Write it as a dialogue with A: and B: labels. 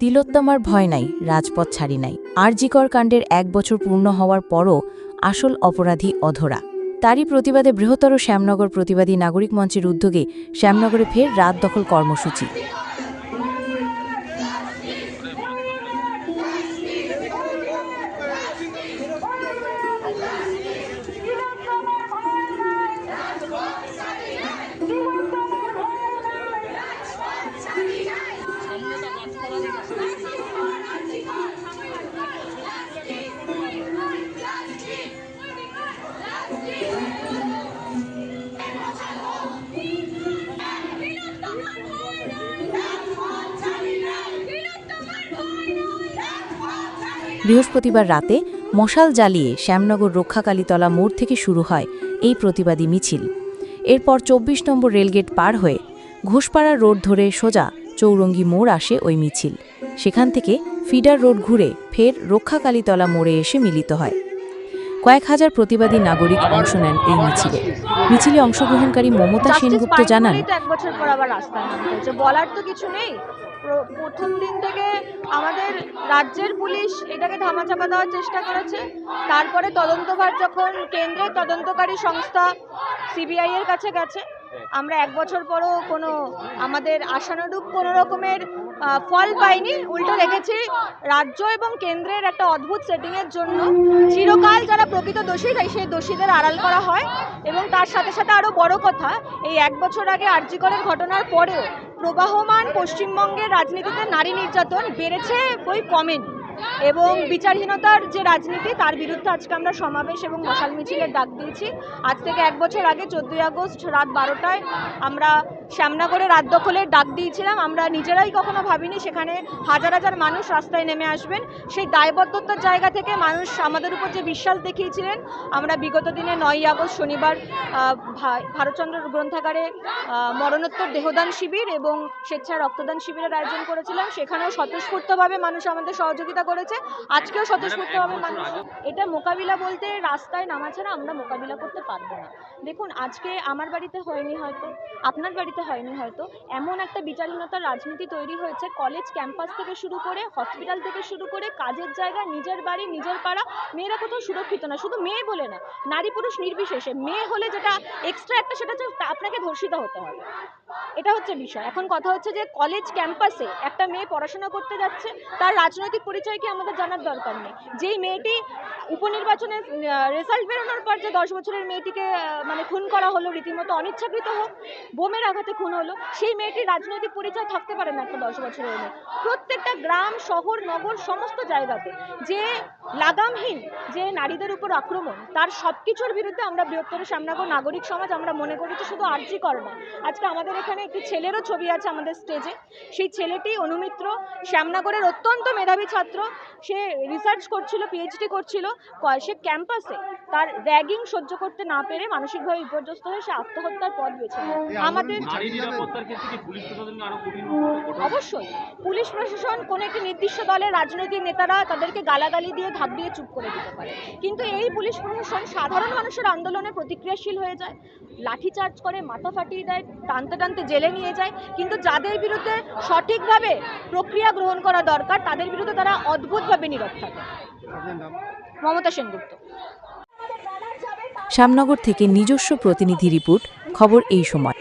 A: তিলোত্তমার ভয় নাই, রাজপথ ছাড়ি নাই। আরজিকর কাণ্ডের এক বছর পূর্ণ হওয়ার পরও আসল অপরাধী অধরা। তারই প্রতিবাদে বৃহত্তর শ্যামনগর প্রতিবাদী নাগরিক মঞ্চের উদ্যোগে শ্যামনগরে ফের রাত দখল কর্মসূচি। বৃহস্পতিবার রাতে মশাল জ্বালিয়ে শ্যামনগর রক্ষাকালীতলা মোড় থেকে শুরু হয় এই প্রতিবাদী মিছিল। এরপর চব্বিশ নম্বর রেলগেট পার হয়ে ঘোষপাড়া রোড ধরে সোজা চৌরঙ্গি মোড় আসে ওই মিছিল। সেখান থেকে ফিডার রোড ঘুরে ফের রক্ষাকালীতলা মোড়ে এসে মিলিত হয়। কয়েক হাজার প্রতিবাদী নাগরিক অংশ নেন এই মিছিলে। মিছিলে অংশগ্রহণকারী মমতা সেনগুপ্ত জানান
B: এক বছর পর আবার রাস্তায় নামতে হয়েছে। বলার তো কিছু নেই। প্রথম দিন থেকে আমাদের রাজ্যের পুলিশ এটাকে ধামাচাপা দেওয়ার চেষ্টা করেছে। তারপরে তদন্তভার যখন কেন্দ্রের তদন্তকারী সংস্থা সিবিআই এর কাছে গেছে আমরা এক বছর পরও কোনো আমাদের আশানুরূপ কোনো রকমের ফল পাইনি। উল্টো দেখেছি, রাজ্য এবং কেন্দ্রের একটা অদ্ভুত সেটিংয়ের জন্য চিরকাল যারা প্রকৃত দোষী তাই সেই দোষীদের আড়াল করা হয় এবং তার সাথে সাথে আরও বড় কথা, এই এক বছর আগে আর্যিকরের ঘটনার পরেও প্রবাহমান পশ্চিমবঙ্গের রাজনীতিতে নারী নির্যাতন বেড়েছে বই কমেনি। এবং বিচারহীনতার যে রাজনীতি, তার বিরুদ্ধে আজকে আমরা সমাবেশ এবং মশাল মিছিলের ডাক দিয়েছি। আজ থেকে এক বছর আগে, চোদ্দোই আগস্ট রাত বারোটায় আমরা শ্যামনগরে রাত দখলের ডাক দিয়েছিলাম। আমরা নিজেরাই কখনো ভাবিনি সেখানে হাজার হাজার মানুষ রাস্তায় নেমে আসবেন। সেই দায়বদ্ধতার জায়গা থেকে মানুষ আমাদের উপর যে বিশ্বাস দেখিয়েছিলেন, আমরা বিগত দিনে নয়ই আগস্ট শনিবার ভারতচন্দ্র গ্রন্থাগারে মরণোত্তর দেহদান শিবির এবং স্বেচ্ছায় রক্তদান শিবিরের আয়োজন করেছিলাম। সেখানেও স্বতঃস্ফূর্তভাবে মানুষ আমাদের সহযোগিতা করেছে। আজকেও স্বতঃস্ফূর্তভাবে মানুষ এটা মোকাবিলা বলতে রাস্তায় নামা ছাড়া আমরা মোকাবিলা করতে পারব না। দেখুন আজকে আমার বাড়িতে হয়নি হয়তো আপনার বাড়িতে হয়নি হয়তো এমন একটা বিচারহীনতার রাজনীতি তৈরি হয়েছে। কলেজ ক্যাম্পাস থেকে শুরু করে হসপিটাল থেকে শুরু করে কাজের জায়গা নিজের বাড়ি নিজের পাড়া মেয়েরা কোথাও সুরক্ষিত না। শুধু মেয়ে বলে না নারী পুরুষ নির্বিশেষে। মেয়ে হলে যেটা এক্সট্রা একটা সেটা হচ্ছে আপনাকে ধর্ষিত হতে হবে। এটা হচ্ছে বিষয়। এখন কথা হচ্ছে যে কলেজ ক্যাম্পাসে একটা মেয়ে পড়াশোনা করতে যাচ্ছে তার রাজনৈতিক পরিচয় কি আমাদের জানার দরকার নেই। যেই মেয়েটি উপনির্বাচনের রেজাল্ট বেরোনোর পর যে দশ বছরের মেয়েটিকে মানে খুন করা হলো, রীতিমতো অনিচ্ছাকৃত হোক, বোমের আঘাতে খুন হলো, সেই মেয়েটির রাজনৈতিক পরিচয় থাকতে পারে না একটা দশ বছরের মেয়ে। প্রত্যেকটা গ্রাম, শহর, নগর, সমস্ত জায়গাতে যে লাগামহীন, যে নারীদের উপর আক্রমণ, তার সব কিছুর বিরুদ্ধে আমরা বৃহত্তর শ্যামনগর নাগরিক সমাজ আমরা মনে করি যে শুধু আর্জি করে না। আজকে আমাদের এখানে একটি ছেলেরও ছবি আছে আমাদের স্টেজে সেই ছেলেটি অনুমিত্র, শ্যামনগরের অত্যন্ত মেধাবী ছাত্র সে রিসার্চ করছিল পিএইচডি করছিল সে ক্যাম্পাসে তার র্যাগিং সহ্য করতে না পেরে মানসিকভাবে বিপর্যস্ত হয়ে সে আত্মহত্যার পথ বেছে নেয়। আমাদের
C: নারী নিরাপত্তার ক্ষেত্রে কি পুলিশ প্রশাসনকে আরও কঠিন কঠোর
B: অবশ্যই। পুলিশ প্রশাসন কোনো একটি নির্দিষ্ট দলের রাজনৈতিক নেতারা তাদেরকে গালাগালি দিয়ে ধাপ দিয়ে চুপ করে দিতে পারে। কিন্তু এই পুলিশ প্রশাসন সাধারণ মানুষের আন্দোলনে প্রতিক্রিয়াশীল হয়ে যায়। লাঠিচার্জ করে মাথা ফাটিয়ে দেয় টানতে টানতে জেলে নিয়ে যায়। কিন্তু যাদের বিরুদ্ধে সঠিকভাবে প্রক্রিয়া গ্রহণ করা দরকার তাদের বিরুদ্ধে তারা অদ্ভুতভাবে নীরব থাকে। মমতা সেনগুপ্ত।
A: শ্যামনগর থেকে নিজস্ব প্রতিনিধি রিপোর্ট খবর এই সময়।